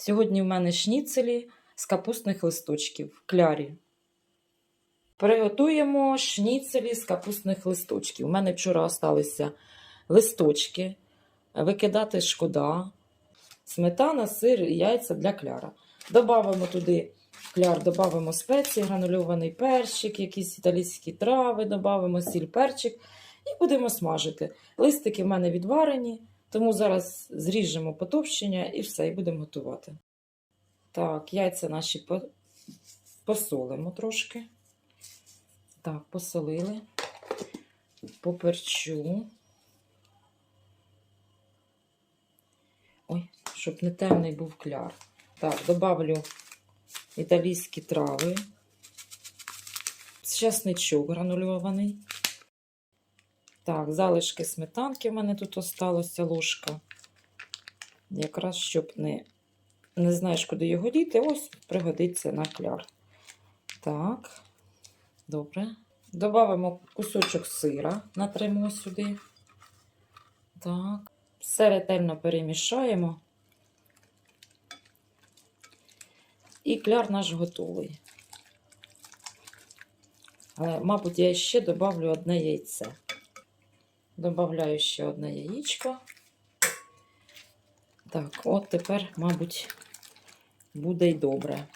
Сьогодні в мене шніцелі з капустних листочків клярі. Приготуємо шніцелі з капустних листочків. У мене вчора залишилися листочки, викидати шкода, сметана, сир і яйця для кляра. Добавимо туди кляр, додамо спеції, гранульований перчик, якісь італійські трави, додамо сіль, перчик і будемо смажити. Листики в мене відварені, тому зараз зріжемо потовщення і все, і будемо готувати. Так, яйця наші посолимо трошки. Так, посолили, поперчу. Ой, щоб не темний був кляр. Так, добавлю італійські трави, часничок гранульований. Так, залишки сметанки в мене тут осталося ложка. Якраз щоб не, не знаєш, куди його діти, ось пригодиться на кляр. Так, добре. Добавимо кусочок сира, натримо сюди. Так, все ретельно перемішаємо. І кляр наш готовий. Але, мабуть, я ще добавлю одне яйце. Добавляю ще одне яєчко. Так, от тепер, мабуть, буде й добре.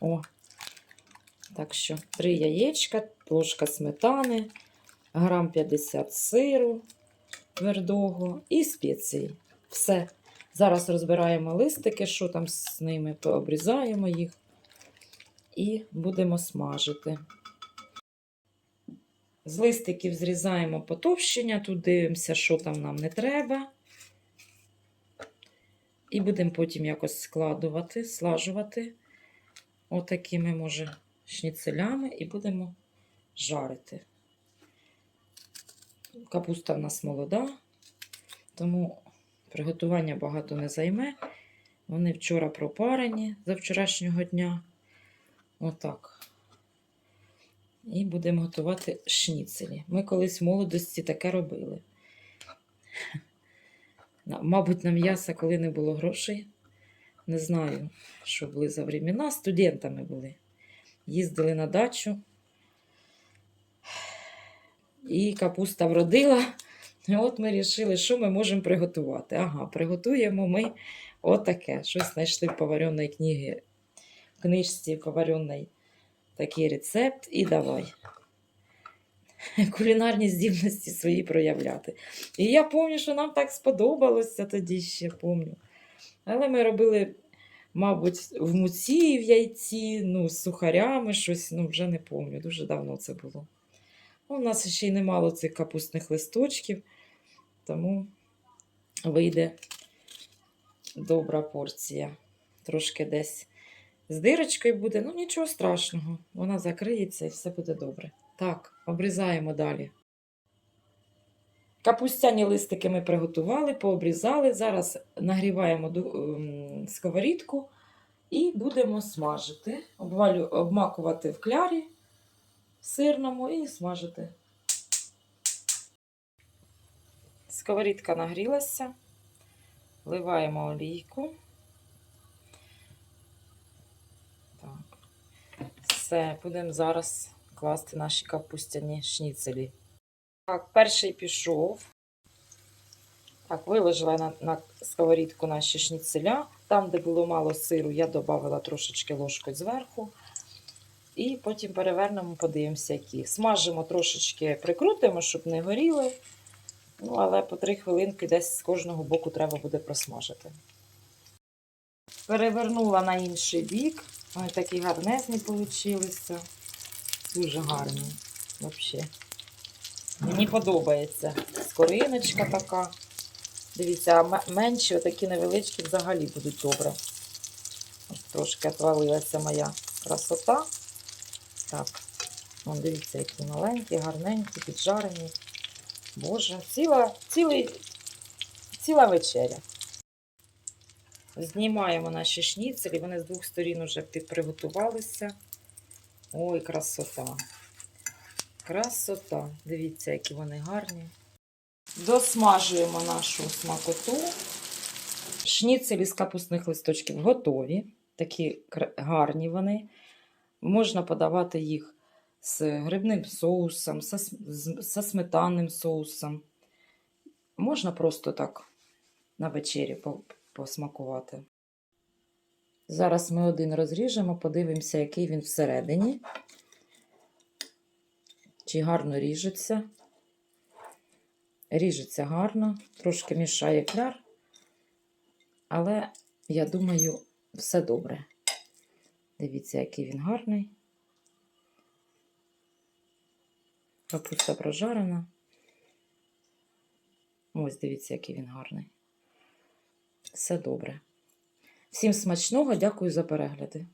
О, так що три яєчка, ложка сметани, грам 50 сиру твердого і спеції. Все. Зараз розбираємо листики, що там з ними, пообрізаємо їх і будемо смажити. З листиків зрізаємо потовщення, тут дивимося, що там нам не треба. І будемо потім якось складувати, слажувати отакими, може, шніцелями, і будемо жарити. Капуста в нас молода, тому приготування багато не займе. Вони вчора пропарені за вчорашнього дня. Отак. І будемо готувати шніцелі. Ми колись в молодості таке робили. Мабуть, на м'ясо, коли не було грошей. Не знаю, що були за времена. Студентами були. Їздили на дачу. І капуста вродила. От ми вирішили, що ми можемо приготувати. Ага, приготуємо ми отаке. Щось знайшли в повареній книгі, в книжці повареній такий рецепт і давай. Кулінарні здібності свої проявляти. І я пам'ятаю, що нам так сподобалося тоді ще пам'ятаю. Але ми робили, мабуть, в муці в яйці, ну, з сухарями щось, ну, вже не пам'ятаю, дуже давно це було. Ну, у нас ще й немало цих капустних листочків, тому вийде добра порція. Трошки десь з дирочкою буде, ну нічого страшного. Вона закриється і все буде добре. Так, обрізаємо далі. Капустяні листики ми приготували, пообрізали. Зараз нагріваємо ем, сковорідку і будемо смажити, обвалю, обмакувати в клярі сирному і смажити. Сковорідка нагрілася, вливаємо олійку. Все, будемо зараз класти наші капустяні шніцелі. Так, перший пішов. Так, виложила на, на сковорідку наші шніцеля. Там, де було мало сиру, я додала трошечки ложкою зверху. І потім перевернемо, подивимося, які. Смажимо трошечки, прикрутимо, щоб не горіли. Ну, але по 3 хвилинки десь з кожного боку треба буде просмажити. Перевернула на інший бік. Вони такі гарнезні получилися. Дуже гарні. Взагалі. Мені подобається. Скориночка така. Дивіться, а менші, отакі невеличкі, взагалі будуть добре. Ось трошки отвалилася моя красота. Так, Вон, дивіться, які маленькі, гарненькі, піджарені. Боже, ціла, цілий, ціла вечеря. Знімаємо наші шніцелі, вони з двох сторін вже приготувалися. Ой, красота. Красота. Дивіться, які вони гарні. Досмажуємо нашу смакоту. Шніцелі з капустних листочків готові. Такі гарні вони. Можна подавати їх з грибним соусом, со, з- сметанним соусом. Можна просто так на вечері посмакувати. Зараз ми один розріжемо, подивимося, який він всередині. Чи гарно ріжеться. Ріжеться гарно, трошки мішає кляр, але я думаю, все добре. Дивіться, який він гарний. Капуста прожарена. Ось, дивіться, який він гарний. Все добре. Всім смачного, дякую за перегляди.